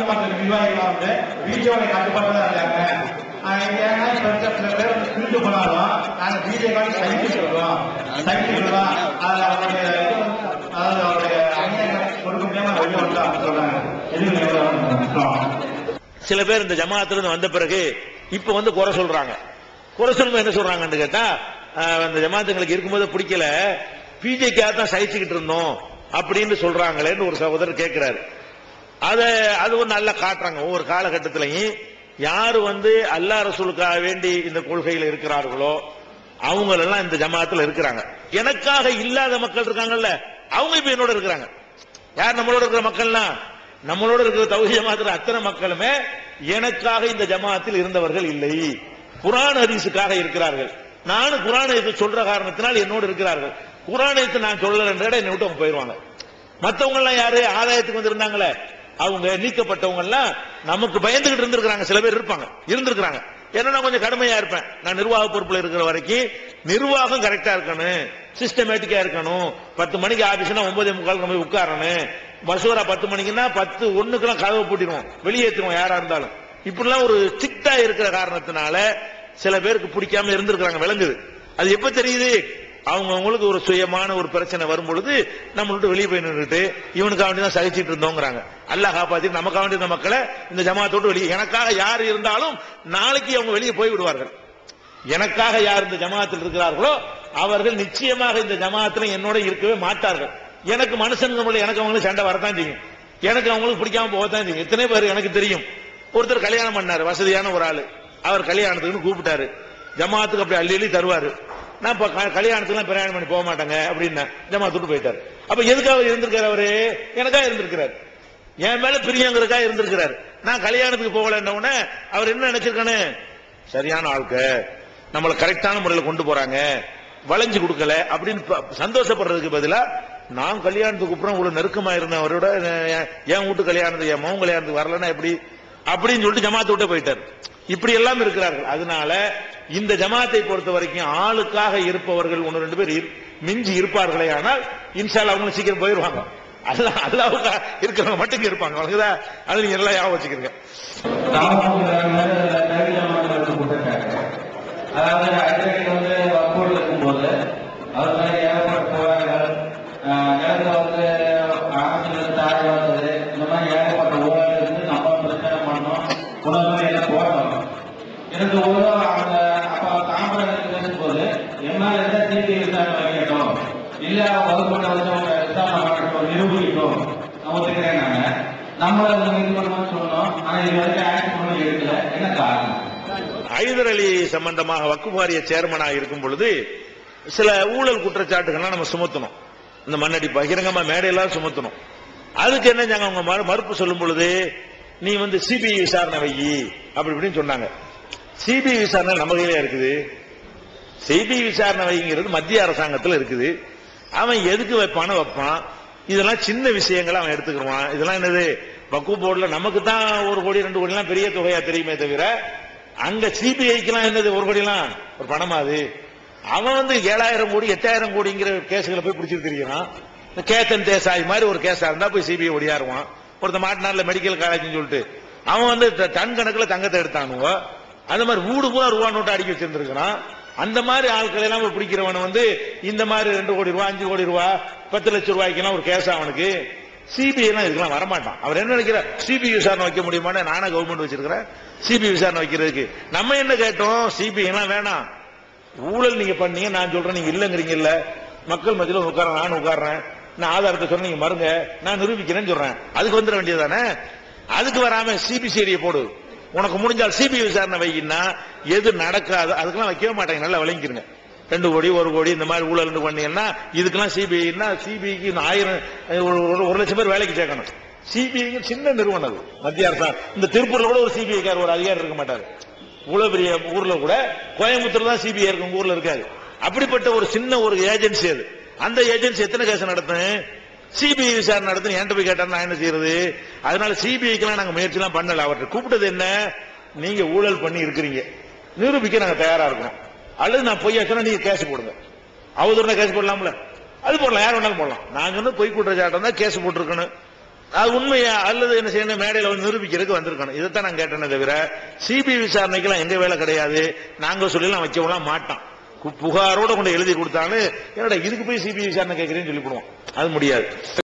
தமிழ் நிர்வாகிகளாக நிர்வாகிகள் வந்து பிஜேபி கட்டுப்பாடு தான் இருக்காங்க ஏன்னா இப்ப சில பேர் திருட்டு போனாலும் நாங்க பிஜேபி சைக்கிள் சொல்றோம். சைக்கிள் சொல்றோம். அது அவருடைய அதாவது அவருடைய அங்கீகாரம் கொடுக்க முடியாம வெளியே வந்து சொல்றாங்க. எதுவும் சில பேர் இந்த ஜமாத்துல இருந்து வந்த பிறகு இப்ப வந்து குறை சொல்றாங்க. குறை சொல்லும்போது என்ன சொல்றாங்கன்னு கேட்டா அந்த ஜமாத்துங்களுக்கு இருக்கும்போது பிடிக்கல. பிஜேக்காக தான் சகிச்சுக்கிட்டு இருந்தோம் அப்படின்னு சொல்றாங்களேன்னு ஒரு சகோதரர் கேட்கிறாரு அதை அது ஒரு நல்லா காட்டுறாங்க. ஒவ்வொரு காலகட்டத்திலையும் யாரு வந்து அல்லா ரசூலுக்காக வேண்டி இந்த கொள்கையில் இருக்கிறார்களோ அவங்க எல்லாம் இந்த ஜமாத்துல இருக்கிறாங்க. எனக்காக இல்லாத மக்கள் இருக்காங்கல்ல அவங்க இப்ப என்னோட இருக்கிறாங்க. யார் நம்மளோட இருக்கிற மக்கள்லாம் நம்மளோட இருக்கிற தௌஹி ஜமாத்துல அத்தனை மக்களுமே எனக்காக இந்த ஜமாத்தில் இருந்தவர்கள் இல்லை. குரான் ஹரிசுக்காக இருக்கிறார்கள். நானும் குரான் ஹதீஸ் சொல்ற காரணத்தினால் என்னோடு இருக்கிறார்கள். குரான் நான் சொல்லலன்ற என்னை விட்டு அவங்க போயிருவாங்க. மற்றவங்க எல்லாம் யாரு? ஆதாயத்துக்கு வந்திருந்தாங்களே. அவங்க நீக்கப்பட்டவங்க எல்லாம் நமக்கு பயந்துகிட்டு இருந்திருக்கிறாங்க. சில பேர் இருப்பாங்க. இருந்திருக்கிறாங்க. ஏன்னா நான் கொஞ்சம் கடுமையா இருப்பேன். நான் நிர்வாக பொறுப்புல இருக்கிற வரைக்கும் நிர்வாகம் கரெக்டா இருக்கணும். சிஸ்டமேட்டிக்கா இருக்கணும். பத்து மணிக்கு ஆபீஸ்னா ஒன்பதே முக்கால் போய் உட்காரணும். மசூரா பத்து மணிக்குன்னா பத்து ஒண்ணுக்கெல்லாம் கதவை பூட்டிடுவோம். வெளியேற்றுவோம் யாரா இருந்தாலும். இப்படிலாம் ஒரு ஸ்ட்ரிக்டா இருக்கிற காரணத்தினால சில பேருக்கு பிடிக்காம இருந்திருக்கிறாங்க. விளங்குது. அது எப்ப தெரியுது? அவங்க அவங்களுக்கு ஒரு சுயமான ஒரு பிரச்சனை வரும் பொழுது வெளியே போய் நின்றுட்டு இவனுக்காக வேண்டி தான் சகிச்சிட்டு இருந்தோங்கிறாங்க. அல்லாஹ் காப்பாத்தி நமக்காக வேண்டிய இந்த மக்களை இந்த ஜமாத்தோடு வெளியே எனக்காக யார் இருந்தாலும் நாளைக்கு அவங்க வெளியே போய் விடுவார்கள். எனக்காக யார் இந்த ஜமாத்தில் இருக்கிறார்களோ அவர்கள் நிச்சயமாக இந்த ஜமாத்துல என்னோட இருக்கவே மாட்டார்கள். எனக்கு மனுஷனுங்க முன்னாடி எனக்கு அவங்களுக்கு சண்டை வரத்தான் செய்யும். எனக்கு அவங்களுக்கு பிடிக்காம போகத்தான் செய்யும். எத்தனை பேர் எனக்கு தெரியும். ஒருத்தர் கல்யாணம் பண்ணாரு வசதியான ஒரு ஆளு. அவர் கல்யாணத்துக்குன்னு கூப்பிட்டாரு. ஜமாத்துக்கு அப்படி அள்ளி அள்ளி தருவாரு. நான் இப்ப கல்யாணத்துக்குலாம் பிரயாணம் பண்ணி போக மாட்டேங்க அப்படின்னு ஜமா விட்டு போயிட்டார். அப்ப எதுக்காக இருந்திருக்காரு அவரு? எனக்காக இருந்திருக்கிறார். என் மேல பிரியங்கிறக்கா இருந்திருக்கிறார். நான் கல்யாணத்துக்கு போகலன்ன உடனே அவர் என்ன நினைச்சிருக்கானு சரியான ஆளுக்கு நம்மளை கரெக்டான முறையில் கொண்டு போறாங்க வளைஞ்சு கொடுக்கல அப்படின்னு ப- சந்தோஷப்படுறதுக்கு பதிலா நான் கல்யாணத்துக்கு அப்புறம் இவ்வளவு நெருக்கமா இருந்தேன். என் என் வீட்டு கல்யாணத்துக்கு என் மகன் கல்யாணத்துக்கு வரலன்னா எப்படி அப்படின்னு சொல்லிட்டு ஜமாத்தை விட்டு போயிட்டார் இப்படி எல்லாம் இருக்கிறார்கள் அதனால இந்த ஜமாத்தை பொறுத்த வரைக்கும் ஆளுக்காக இருப்பவர்கள் ஒன்று ரெண்டு பேர் இரு- மிஞ்சி இருப்பார்களே ஆனால் இன்ஷால்லா அவங்க சீக்கிரம் போயிருவாங்க அல்லாஹ் அல்லாவுக்கா இருக்கிறவங்க மட்டும் இருப்பாங்க அவங்களுக்குதா அது நீங்க எல்லாம் ஞாபகம் வச்சுக்கிறீங்க அதாவது உணவு எல்லாம் போட்டோம் எனக்கு ஒரு அந்த அப்ப தாம்பரம் பேசும்போது எம்எல்ஏ இருந்தா சிபி விசாரணை வைக்கட்டும் இல்ல வகுப்பட்ட வந்து அவங்க விசாரணை பண்ணட்டும் நிரூபிக்கட்டும். நான் ஒத்துக்கிறேன் நாங்க நம்மள இது பண்ணணும்னு சொன்னோம். ஆனால் இது வரைக்கும் ஆக்ட் பண்ண எடுக்கல. என்ன காரணம்? ஐதர் அலி சம்பந்தமாக வக்குவாரிய சேர்மனாக இருக்கும் பொழுது சில ஊழல் குற்றச்சாட்டுகள்லாம் நம்ம சுமத்தணும். இந்த மண்ணடி பகிரங்கமா மேடையெல்லாம் சுமத்தணும். அதுக்கு என்ன செஞ்சாங்க அவங்க மறுப்பு சொல்லும் பொழுது நீ வந்து சிபிஐ விசாரணை வை. அப்படி இப்படின்னு சொன்னாங்க. சிபிஐ விசாரணை நம்ம கையில இருக்குது. சிபிஐ விசாரணை வைங்கிறது மத்திய அரசாங்கத்தில் இருக்குது. அவன் எதுக்கு வைப்பானு வைப்பான். இதெல்லாம் சின்ன விஷயங்களை அவன் எடுத்துக்கிடுவான். இதெல்லாம் என்னது? வக்கு போர்டில் நமக்கு தான் ஒரு கோடி ரெண்டு கோடிலாம் பெரிய தொகையா தெரியுமே தவிர அங்க சிபிஐக்கெல்லாம் என்னது ஒரு கோடிலாம்? ஒரு பணமா அது? அவன் வந்து ஏழாயிரம் கோடி எட்டாயிரம் கோடிங்கிற கேஸுகளை போய் பிடிச்சிட்டு தெரியுறான். கேத்தன் தேசாய் மாதிரி ஒரு கேஸா இருந்தா போய் சிபிஐ ஒடியாருவான் ஒருத்த மாட்டினார்ல மெடிக்கல் காலேஜ்னு சொல்லிட்டு. அவன் வந்து டன் கணக்கில் தங்கத்தை எடுத்தானுவோ அந்த மாதிரி வீடு பூரா ரூபா நோட்டை அடிக்க வச்சிருந்துருக்கிறான். அந்த மாதிரி ஆட்களை எல்லாம் பிடிக்கிறவன் வந்து இந்த மாதிரி ரெண்டு கோடி ரூபா அஞ்சு கோடி ரூபா பத்து லட்சம் ரூபாய்க்கெல்லாம் ஒரு கேஸ் அவனுக்கு. சிபிஐ எல்லாம் இதுக்கெல்லாம் வரமாட்டான். அவர் என்ன நினைக்கிறார்? சிபிஐ விசாரணை வைக்க முடியுமான்னு நானே கவர்மெண்ட் வச்சிருக்கிறேன். சிபிஐ விசாரணை வைக்கிறதுக்கு. நம்ம என்ன கேட்டோம்? சிபிஐ எல்லாம் வேணாம். ஊழல் நீங்க பண்ணீங்க நான் சொல்றேன். நீங்க இல்லங்கிறீங்கல்ல. மக்கள் மத்தியில உட்காரன் நான் உட்கார்றேன். நான் ஆதாரத்தை சொன்ன மருங்க நான் நிரூபிக்கிறேன்னு சொல்றேன். அதுக்கு வந்துட வேண்டியதானே அதுக்கு வராம சிபிசிஐடியை போடு. உனக்கு முடிஞ்சால் சிபிஐ விசாரணை வைக்கினா எது நடக்காது அதுக்கெல்லாம் வைக்கவே மாட்டாங்க. நல்லா விளங்கிருங்க. ரெண்டு கோடி ஒரு கோடி இந்த மாதிரி ஊழல் பண்ணீங்கன்னா இதுக்கெல்லாம் சிபிஐன்னா சிபிஐக்கு ஆயிரம் ஒரு ஒரு- லட்சம் பேர் வேலைக்கு சேர்க்கணும். சிபிஐ சின்ன நிறுவனம் அது. மத்திய அரசாங்கம் இந்த திருப்பூர்ல கூட ஒரு சிபிஐ கார் ஒரு அதிகாரி இருக்க மாட்டாரு. இவ்வளவு பெரிய ஊர்ல கூட கோயம்புத்தூர் தான் சிபிஐ இருக்கும் ஊர்ல இருக்காது அப்படிப்பட்ட ஒரு சின்ன ஒரு ஏஜென்சி அது. அந்த ஏஜென்சி எத்தனை கேஸ் நடத்தும் சிபிஐ விசாரணை நடத்தும் என்கிட்ட போய் கேட்டா நான் என்ன செய்யறது? அதனால சிபிஐக்கெல்லாம் நாங்க முயற்சி எல்லாம் பண்ணல. அவர்கிட்ட கூப்பிட்டது என்ன? நீங்க ஊழல் பண்ணி இருக்கிறீங்க. நிரூபிக்க நாங்க தயாரா இருக்கோம். அல்லது நான் பொய்யா சொன்னா நீங்க கேஸ் போடுங்க. அவதூறுனா கேஸ் போடலாம்ல? அது போடலாம். யார் வேணாலும் போடலாம். நாங்க வந்து பொய் குற்றச்சாட்டம் தான் கேஸ் போட்டிருக்கணும். அது உண்மையா? அல்லது என்ன செய்யணும்? மேடையில் வந்து நிரூபிக்கிறதுக்கு வந்திருக்கணும். இதைத்தான் நான் கேட்டேனே தவிர சிபிஐ விசாரணைக்கெல்லாம் எங்க வேலை கிடையாது. நாங்க சொல்லலாம் வைக்கவும் மாட்டோம். புகாரோட கொண்டு எழுதி கொடுத்தாலும் என்னடா இதுக்கு போய் சிபிஐ விசாரணை கேட்கறேன்னு சொல்லி போடுவோம் அது முடியாது.